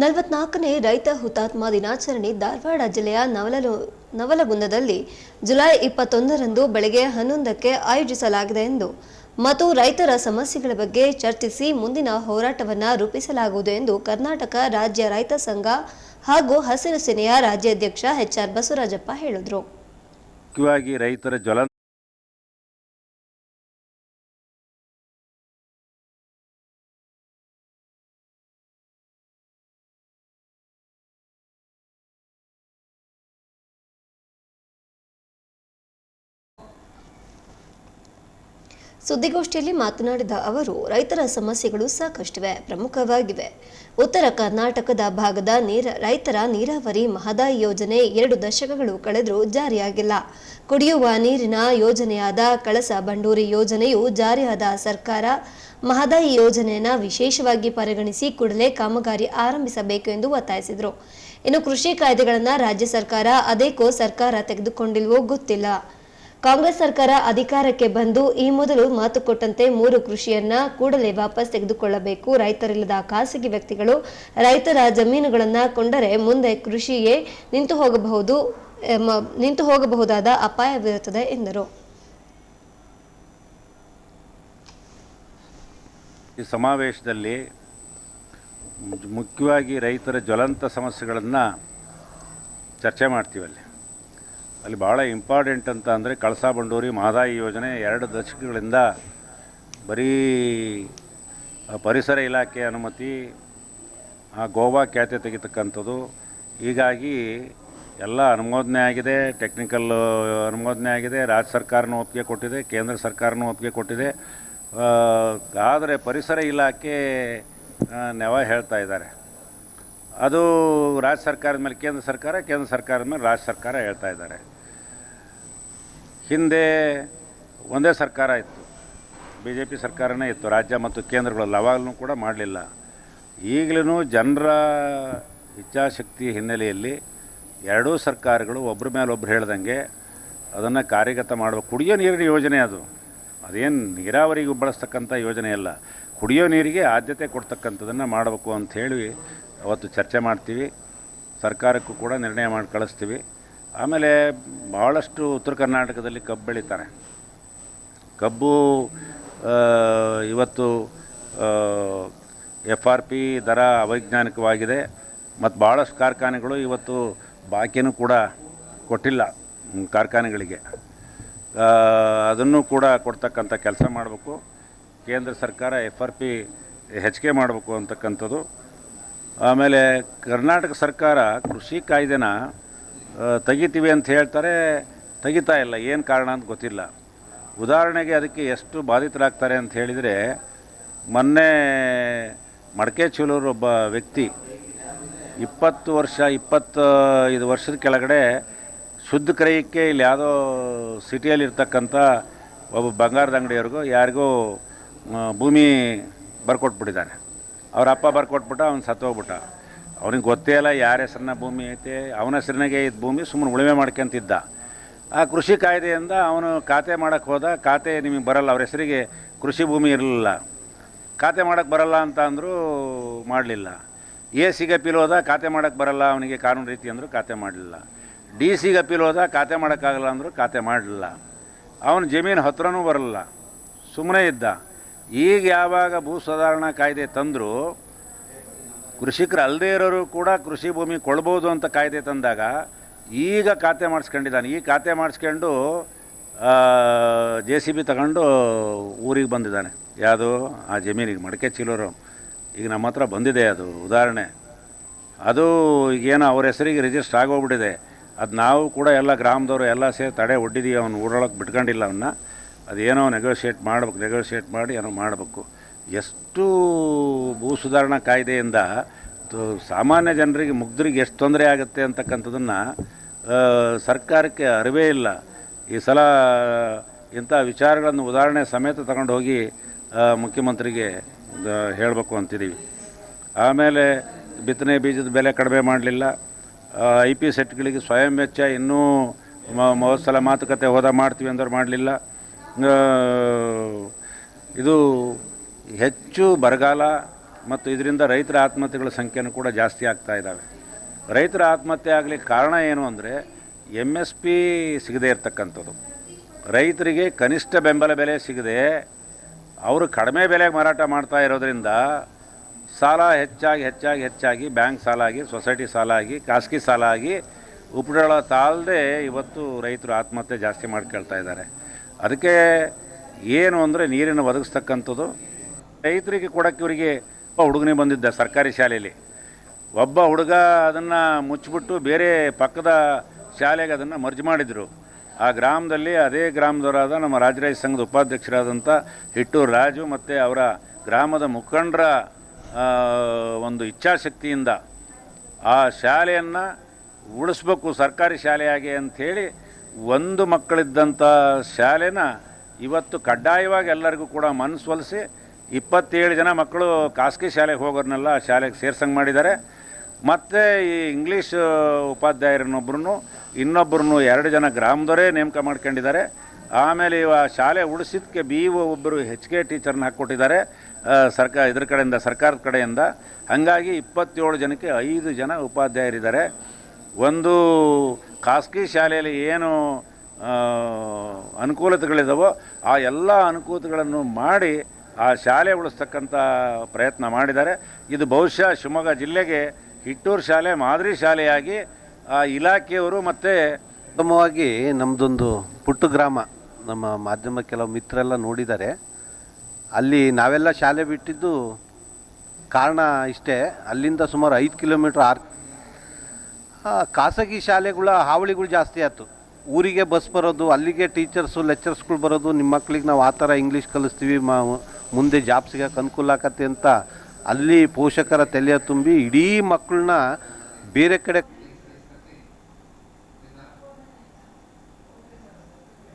ನಲವತ್ನಾಲ್ಕನೇ ರೈತ ಹುತಾತ್ಮ ದಿನಾಚರಣೆ ಧಾರವಾಡ ಜಿಲ್ಲೆಯ ನವಲಲು ನವಲಗುಂದದಲ್ಲಿ ಜುಲೈ ಇಪ್ಪತ್ತೊಂದರಂದು ಬೆಳಗ್ಗೆ ಹನ್ನೊಂದಕ್ಕೆ ಆಯೋಜಿಸಲಾಗಿದೆ ಎಂದು ಮತ್ತು ರೈತರ ಸಮಸ್ಯೆಗಳ ಬಗ್ಗೆ ಚರ್ಚಿಸಿ ಮುಂದಿನ ಹೋರಾಟವನ್ನು ರೂಪಿಸಲಾಗುವುದು ಎಂದು ಕರ್ನಾಟಕ ರಾಜ್ಯ ರೈತ ಸಂಘ ಹಾಗೂ ಹಸಿರು ಸೇನೆಯ ರಾಜ್ಯಾಧ್ಯಕ್ಷ ಎಚ್ಆರ್ ಬಸವರಾಜಪ್ಪ ಹೇಳಿದರು. ಮುಖ್ಯವಾಗಿ ರೈತರ ಜ್ವಲ ಸುದ್ದಿಗೋಷ್ಠಿಯಲ್ಲಿ ಮಾತನಾಡಿದ ಅವರು, ರೈತರ ಸಮಸ್ಯೆಗಳು ಸಾಕಷ್ಟಿವೆ, ಪ್ರಮುಖವಾಗಿವೆ. ಉತ್ತರ ಕರ್ನಾಟಕದ ಭಾಗದ ನೀರ, ರೈತರ ನೀರಾವರಿ ಮಹದಾಯಿ ಯೋಜನೆ ಎರಡು ದಶಕಗಳು ಕಳೆದರೂ ಜಾರಿಯಾಗಿಲ್ಲ. ಕುಡಿಯುವ ನೀರಿನ ಯೋಜನೆಯಾದ ಕಳಸ ಬಂಡೂರಿ ಯೋಜನೆಯು ಜಾರಿಯಾದ ಸರ್ಕಾರ ಮಹದಾಯಿ ಯೋಜನೆಯನ್ನ ವಿಶೇಷವಾಗಿ ಪರಿಗಣಿಸಿ ಕೂಡಲೇ ಕಾಮಗಾರಿ ಆರಂಭಿಸಬೇಕು ಎಂದು ಒತ್ತಾಯಿಸಿದರು. ಇನ್ನು ಕೃಷಿ ಕಾಯ್ದೆಗಳನ್ನು ರಾಜ್ಯ ಸರ್ಕಾರ, ಅದೇಕೋ ಸರ್ಕಾರ ತೆಗೆದುಕೊಂಡಿಲ್ವೋ ಗೊತ್ತಿಲ್ಲ. ಕಾಂಗ್ರೆಸ್ ಸರ್ಕಾರ ಅಧಿಕಾರಕ್ಕೆ ಬಂದು ಈ ಮೊದಲು ಮಾತು ಕೊಟ್ಟಂತೆ ಮೂರು ಕೃಷಿಯನ್ನ ಕೂಡಲೇ ವಾಪಸ್ ತೆಗೆದುಕೊಳ್ಳಬೇಕು. ರೈತರಿಲ್ಲದ ಖಾಸಗಿ ವ್ಯಕ್ತಿಗಳು ರೈತರ ಜಮೀನುಗಳನ್ನ ಕೊಂಡರೆ ಮುಂದೆ ಕೃಷಿಯೇ ನಿಂತು ಹೋಗಬಹುದು ನಿಂತು ಹೋಗಬಹುದಾದ ಅಪಾಯವಿರುತ್ತದೆ ಎಂದರು. ಈ ಸಮಾವೇಶದಲ್ಲಿ ಮುಖ್ಯವಾಗಿ ರೈತರ ಜ್ವಲಂತ ಸಮಸ್ಯೆಗಳನ್ನು ಚರ್ಚೆ ಮಾಡ್ತೀವಿ ಅಲ್ಲಿ ಭಾಳ ಇಂಪಾರ್ಟೆಂಟ್ ಅಂತ ಅಂದರೆ ಕಳಸಾ ಬಂಡೂರಿ ಮಹದಾಯಿ ಯೋಜನೆ ಎರಡು ದಶಕಗಳಿಂದ ಬರೀ ಪರಿಸರ ಇಲಾಖೆ ಅನುಮತಿ, ಆ, ಗೋವಾ ಖ್ಯಾತೆ ತೆಗಿತಕ್ಕಂಥದ್ದು. ಹೀಗಾಗಿ ಎಲ್ಲ ಅನುಮೋದನೆ ಆಗಿದೆ ಟೆಕ್ನಿಕಲ್ ಅನುಮೋದನೆ ಆಗಿದೆ, ರಾಜ್ಯ ಸರ್ಕಾರನೂ ಒಪ್ಪಿಗೆ ಕೊಟ್ಟಿದೆ, ಕೇಂದ್ರ ಸರ್ಕಾರನೂ ಒಪ್ಪಿಗೆ ಕೊಟ್ಟಿದೆ. ಆದರೆ ಪರಿಸರ ಇಲಾಖೆ ನೆವ ಹೇಳ್ತಾ ಇದ್ದಾರೆ. ಅದು ರಾಜ್ಯ ಸರ್ಕಾರದ ಮೇಲೆ, ಕೇಂದ್ರ ಸರ್ಕಾರ, ಕೇಂದ್ರ ಸರ್ಕಾರದ ಮೇಲೆ ರಾಜ್ಯ ಸರ್ಕಾರ ಹೇಳ್ತಾ ಇದ್ದಾರೆ. ಹಿಂದೆ ಒಂದೇ ಸರ್ಕಾರ ಇತ್ತು. ಬಿ ಜೆ ಪಿ ಸರ್ಕಾರನೇ ಇತ್ತು. ರಾಜ್ಯ ಮತ್ತು ಕೇಂದ್ರಗಳಲ್ಲಿ ಅವಾಗಲೂ ಕೂಡ ಮಾಡಲಿಲ್ಲ. ಈಗಲೂ ಜನರ ಇಚ್ಛಾಶಕ್ತಿ ಹಿನ್ನೆಲೆಯಲ್ಲಿ ಎರಡೂ ಸರ್ಕಾರಗಳು ಒಬ್ಬರ ಮೇಲೆ ಒಬ್ಬರು ಹೇಳ್ದಂಗೆ ಅದನ್ನು ಕಾರ್ಯಗತ ಮಾಡಬೇಕು ಕುಡಿಯೋ ನೀರಿನ ಯೋಜನೆ ಅದು. ಅದೇನು ನೀರಾವರಿಗೆ ಬಳಸ್ತಕ್ಕಂಥ ಯೋಜನೆ ಅಲ್ಲ. ಕುಡಿಯೋ ನೀರಿಗೆ ಆದ್ಯತೆ ಕೊಡ್ತಕ್ಕಂಥದ್ದನ್ನು ಮಾಡಬೇಕು ಅಂಥೇಳಿ ಅವತ್ತು ಚರ್ಚೆ ಮಾಡ್ತೀವಿ, ಸರ್ಕಾರಕ್ಕೂ ಕೂಡ ನಿರ್ಣಯ ಮಾಡಿ ಕಳಿಸ್ತೀವಿ. ಆಮೇಲೆ ಭಾಳಷ್ಟು ಉತ್ತರ ಕರ್ನಾಟಕದಲ್ಲಿ ಕಬ್ಬು ಬೆಳೀತಾರೆ. ಕಬ್ಬು ಇವತ್ತು ಎಫ್ ಆರ್ ಪಿ ದರ ಅವೈಜ್ಞಾನಿಕವಾಗಿದೆ, ಮತ್ತು ಭಾಳಷ್ಟು ಕಾರ್ಖಾನೆಗಳು ಇವತ್ತು ಬಾಕಿನೂ ಕೂಡ ಕೊಟ್ಟಿಲ್ಲ ಕಾರ್ಖಾನೆಗಳಿಗೆ. ಅದನ್ನು ಕೂಡ ಕೊಡ್ತಕ್ಕಂಥ ಕೆಲಸ ಮಾಡಬೇಕು. ಕೇಂದ್ರ ಸರ್ಕಾರ ಎಫ್ ಆರ್ ಪಿ ಹೆಚ್ಚಿಗೆ ಮಾಡಬೇಕು ಅಂತಕ್ಕಂಥದ್ದು. ಆಮೇಲೆ ಕರ್ನಾಟಕ ಸರ್ಕಾರ ಕೃಷಿ ಕಾಯ್ದೆನ ತೆಗಿತೀವಿ ಅಂತ ಹೇಳ್ತಾರೆ, ತೆಗಿತಾ ಇಲ್ಲ. ಏನು ಕಾರಣ ಅಂತ ಗೊತ್ತಿಲ್ಲ. ಉದಾಹರಣೆಗೆ ಅದಕ್ಕೆ ಎಷ್ಟು ಬಾಧಿತರಾಗ್ತಾರೆ ಅಂತ ಹೇಳಿದರೆ, ಮೊನ್ನೆ ಮಡಕೆ ಚೂಲೂರು ಒಬ್ಬ ವ್ಯಕ್ತಿ ಇಪ್ಪತ್ತು ವರ್ಷ, ಇಪ್ಪತ್ತೈದು ವರ್ಷದ ಕೆಳಗಡೆ ಶುದ್ಧ ಕ್ರಯಕ್ಕೆ ಇಲ್ಲಿ ಯಾವುದೋ ಸಿಟಿಯಲ್ಲಿರ್ತಕ್ಕಂಥ ಒಬ್ಬ ಬಂಗಾರದ ಅಂಗಡಿಯವ್ರಿಗೂ, ಯಾರಿಗೂ ಭೂಮಿ ಬರ್ಕೊಟ್ಬಿಟ್ಟಿದ್ದಾನೆ ಅವ್ರ ಅಪ್ಪ ಬರ್ಕೊಟ್ಬಿಟ್ಟ, ಅವ್ನು ಸತ್ತೋಗ್ಬಿಟ್ಟ. ಅವ್ನಿಗೆ ಗೊತ್ತೇ ಇಲ್ಲ ಯಾರ ಹೆಸ್ರನ್ನ ಭೂಮಿ ಐತೆ, ಅವನ ಹೆಸರಿನಾಗೆ ಇದ್ದ ಭೂಮಿ ಸುಮ್ಮನೆ ಉಳುಮೆ ಮಾಡ್ಕೊಂತಿದ್ದ. ಆ ಕೃಷಿ ಕಾಯ್ದೆಯಿಂದ ಅವನು ಖಾತೆ ಮಾಡೋಕ್ಕೆ ಹೋದ, ಖಾತೆ ನಿಮಗೆ ಬರಲ್ಲ, ಅವ್ರ ಹೆಸರಿಗೆ ಕೃಷಿ ಭೂಮಿ ಇರಲಿಲ್ಲ. ಖಾತೆ ಮಾಡೋಕ್ಕೆ ಬರಲ್ಲ ಅಂತ ಅಂದರೂ ಮಾಡಲಿಲ್ಲ. ಎ ಸಿಗೆ ಅಪೀಲ್ ಹೋದ, ಖಾತೆ ಮಾಡೋಕ್ಕೆ ಬರಲ್ಲ, ಅವನಿಗೆ ಕಾನೂನು ರೀತಿ ಅಂದರೂ ಖಾತೆ ಮಾಡಲಿಲ್ಲ. ಡಿ ಸಿಗೆ ಅಪೀಲ್ ಹೋದ, ಖಾತೆ ಮಾಡೋಕ್ಕಾಗಲ್ಲ ಅಂದರೂ ಖಾತೆ ಮಾಡಲಿಲ್ಲ. ಅವನ ಜಮೀನು ಹತ್ರನೂ ಬರಲ್ಲ ಸುಮ್ಮನೆ ಇದ್ದ. ಈಗ ಯಾವಾಗ ಭೂ ಸುಧಾರಣಾ ಕಾಯ್ದೆ ತಂದರೂ, ಕೃಷಿಕರು ಅಲ್ಲದೇ ಇರೋರು ಕೂಡ ಕೃಷಿ ಭೂಮಿ ಕೊಳ್ಬೋದು ಅಂತ ಕಾಯ್ದೆ ತಂದಾಗ ಈಗ ಖಾತೆ ಮಾಡಿಸ್ಕೊಂಡಿದ್ದಾನೆ. ಈ ಖಾತೆ ಮಾಡಿಸ್ಕೊಂಡು ಜೆ ಸಿ ಬಿ ತಗೊಂಡು ಊರಿಗೆ ಬಂದಿದ್ದಾನೆ. ಯಾವುದು? ಆ ಜಮೀನಿಗೆ ಮಡಕೆ ಚೀಲರು. ಈಗ ನಮ್ಮ ಹತ್ರ ಬಂದಿದೆ ಅದು ಉದಾಹರಣೆ. ಅದು ಈಗೇನೋ ಅವ್ರ ಹೆಸರಿಗೆ ರಿಜಿಸ್ಟರ್ ಆಗೋಗ್ಬಿಟ್ಟಿದೆ. ಅದು ನಾವು ಕೂಡ ಎಲ್ಲ ಗ್ರಾಮದವರು ಎಲ್ಲ ಸೇರಿ ತಡೆ ಒಡ್ಡಿದೀವಿ, ಅವ್ನು ಊರೊಳಗೆ ಬಿಟ್ಕೊಂಡಿಲ್ಲ ಅವನ್ನ ಅದೇನೋ ನೆಗೋಷಿಯೇಟ್ ಮಾಡ್ಬೇಕು ನೆಗೋಷಿಯೇಟ್ ಮಾಡಿ ಏನೋ ಮಾಡಬೇಕು. ಎಷ್ಟು ಭೂ ಸುಧಾರಣಾ ಕಾಯ್ದೆಯಿಂದ ಸಾಮಾನ್ಯ ಜನರಿಗೆ, ಮುಗ್ಧರಿಗೆ ಎಷ್ಟು ತೊಂದರೆ ಆಗುತ್ತೆ ಅಂತಕ್ಕಂಥದ್ದನ್ನು ಸರ್ಕಾರಕ್ಕೆ ಅರಿವೇ ಇಲ್ಲ. ಈ ಸಲ, ಇಂಥ ವಿಚಾರಗಳನ್ನು ಉದಾಹರಣೆ ಸಮೇತ ತಗೊಂಡು ಹೋಗಿ ಮುಖ್ಯಮಂತ್ರಿಗೆ ಹೇಳಬೇಕು ಅಂತಿದ್ದೀವಿ ಆಮೇಲೆ ಬಿತ್ತನೆ ಬೀಜದ ಬೆಲೆ ಕಡಿಮೆ ಮಾಡಲಿಲ್ಲ. ಐ ಪಿ ಸೆಟ್ಗಳಿಗೆ ಸ್ವಯಂ ವೆಚ್ಚ ಇನ್ನೂ ಮ- ಮೂವತ್ತು ಸಲ ಮಾತುಕತೆ ಹೋದ ಮಾಡ್ತೀವಿ ಅಂದ್ರೆ ಮಾಡಲಿಲ್ಲ. ಇದು ಹೆಚ್ಚು ಬರಗಾಲ ಮತ್ತು ಇದರಿಂದ ರೈತರ ಆತ್ಮಹತ್ಯೆಗಳ ಸಂಖ್ಯೆನೂ ಕೂಡ ಜಾಸ್ತಿ ಆಗ್ತಾ ಇದ್ದಾವೆ. ರೈತರ ಆತ್ಮಹತ್ಯೆ ಆಗಲಿಕ್ಕೆ ಕಾರಣ ಏನು ಅಂದರೆ ಎಂ ಎಸ್ ಪಿ ಸಿಗದೇ ಇರತಕ್ಕಂಥದ್ದು. ರೈತರಿಗೆ ಕನಿಷ್ಠ ಬೆಂಬಲ ಬೆಲೆ ಸಿಗದೆ ಅವರು ಕಡಿಮೆ ಬೆಲೆಗೆ ಮಾರಾಟ ಮಾಡ್ತಾ ಇರೋದರಿಂದ ಸಾಲ ಹೆಚ್ಚಾಗಿ ಹೆಚ್ಚಾಗಿ ಹೆಚ್ಚಾಗಿ ಬ್ಯಾಂಕ್ ಸಾಲ ಆಗಿ, ಸೊಸೈಟಿ ಸಾಲ ಆಗಿ, ಖಾಸಗಿ ಸಾಲ ಆಗಿ ಉಪಡಳ ತಾಳದೆ ಇವತ್ತು ರೈತರು ಆತ್ಮಹತ್ಯೆ ಜಾಸ್ತಿ ಮಾಡ್ಕೊಳ್ತಾ ಇದ್ದಾರೆ. ಅದಕ್ಕೆ ಏನು ಅಂದರೆ ನೀರನ್ನು ಒದಗಿಸ್ತಕ್ಕಂಥದ್ದು. ರೈತರಿಗೆ ಕೊಡೋಕ್ಕೆ ಇವರಿಗೆ ಹುಡುಗನೇ ಬಂದಿದ್ದ ಸರ್ಕಾರಿ ಶಾಲೆಯಲ್ಲಿ. ಒಬ್ಬ ಹುಡುಗ ಅದನ್ನು ಮುಚ್ಚಿಬಿಟ್ಟು ಬೇರೆ ಪಕ್ಕದ ಶಾಲೆಗೆ ಅದನ್ನು ಮರ್ಜ್ ಮಾಡಿದರು. ಆ ಗ್ರಾಮದಲ್ಲಿ ಅದೇ ಗ್ರಾಮದವರಾದ ನಮ್ಮ ರಾಜರಾಜ ಸಂಘದ ಉಪಾಧ್ಯಕ್ಷರಾದಂಥ ಹಿಟ್ಟೂರು ರಾಜು ಮತ್ತು ಅವರ ಗ್ರಾಮದ ಮುಖಂಡರ ಒಂದು ಇಚ್ಛಾಶಕ್ತಿಯಿಂದ ಆ ಶಾಲೆಯನ್ನು ಉಳಿಸ್ಬೇಕು, ಸರ್ಕಾರಿ ಶಾಲೆಯಾಗಿ ಅಂಥೇಳಿ ಒಂದು ಮಕ್ಕಳಿದ್ದಂಥ ಶಾಲೆನ ಇವತ್ತು ಕಡ್ಡಾಯವಾಗಿ ಎಲ್ಲರಿಗೂ ಕೂಡ ಮನಸ್ಸೊಲಿಸಿ ಇಪ್ಪತ್ತೇಳು ಜನ ಮಕ್ಕಳು ಖಾಸಗಿ ಶಾಲೆಗೆ ಹೋಗೋರ್ನೆಲ್ಲ ಆ ಶಾಲೆಗೆ ಸೇರ್ಸಂಗೆ ಮಾಡಿದ್ದಾರೆ. ಮತ್ತು ಈ ಇಂಗ್ಲೀಷ್ ಉಪಾಧ್ಯಾಯರನ್ನೊಬ್ಬರನ್ನು ಇನ್ನೊಬ್ಬರನ್ನು ಎರಡು ಜನ ಗ್ರಾಮದವರೇ ನೇಮಕ ಮಾಡ್ಕೊಂಡಿದ್ದಾರೆ. ಆಮೇಲೆ ಇವ ಶಾಲೆ ಉಳಿಸಿದ್ದಕ್ಕೆ ಬಿ ಒ ಒಬ್ಬರು ಹೆಚ್ ಕೆ ಟೀಚರ್ನ ಹಾಕ್ಕೊಟ್ಟಿದ್ದಾರೆ ಸರ್ಕಾರ ಇದ್ರ ಕಡೆಯಿಂದ, ಸರ್ಕಾರದ ಕಡೆಯಿಂದ. ಹಾಗಾಗಿ ಇಪ್ಪತ್ತೇಳು ಜನಕ್ಕೆ ಐದು ಜನ ಉಪಾಧ್ಯಾಯರಿದ್ದಾರೆ. ಒಂದು ಖಾಸಗಿ ಶಾಲೆಯಲ್ಲಿ ಏನು ಅನುಕೂಲತೆಗಳಿದಾವೋ ಆ ಎಲ್ಲ ಅನುಕೂಲತೆಗಳನ್ನು ಮಾಡಿ ಆ ಶಾಲೆ ಉಳಿಸ್ತಕ್ಕಂಥ ಪ್ರಯತ್ನ ಮಾಡಿದ್ದಾರೆ. ಇದು ಬಹುಶಃ ಶಿವಮೊಗ್ಗ ಜಿಲ್ಲೆಗೆ ಹಿಟ್ಟೂರು ಶಾಲೆ, ಮಾದರಿ ಶಾಲೆಯಾಗಿ, ಆ, ಇಲಾಖೆಯವರು ಮತ್ತು ಉತ್ತಮವಾಗಿ ನಮ್ಮದೊಂದು ಪುಟ್ಟ ಗ್ರಾಮ, ನಮ್ಮ ಮಾಧ್ಯಮ ಕೆಲವು ಮಿತ್ರರೆಲ್ಲ ನೋಡಿದ್ದಾರೆ. ಅಲ್ಲಿ ನಾವೆಲ್ಲ ಶಾಲೆ ಬಿಟ್ಟಿದ್ದು ಕಾರಣ ಇಷ್ಟೇ. ಅಲ್ಲಿಂದ ಸುಮಾರು ಐದು ಕಿಲೋಮೀಟ್ರ್ ಆರು ಖಾಸಗಿ ಶಾಲೆಗಳ ಹಾವಳಿಗಳು ಜಾಸ್ತಿ ಆಯ್ತು. ಊರಿಗೆ ಬಸ್ ಬರೋದು, ಅಲ್ಲಿಗೆ ಟೀಚರ್ಸು ಲೆಕ್ಚರ್ಸ್ಗಳು ಬರೋದು ನಿಮ್ಮ ಮಕ್ಳಿಗೆ ನಾವು ಆ ಥರ ಇಂಗ್ಲೀಷ್ ಕಲಿಸ್ತೀವಿ, ಮಾ, ಮುಂದೆ ಜಾಬ್ ಸಿಗೋಕೆ ಅನುಕೂಲ ಆಕತ್ತೆ ಅಂತ ಅಲ್ಲಿ ಪೋಷಕರ ತಲೆಯ ತುಂಬಿ ಇಡೀ ಮಕ್ಕಳನ್ನ ಬೇರೆ ಕಡೆ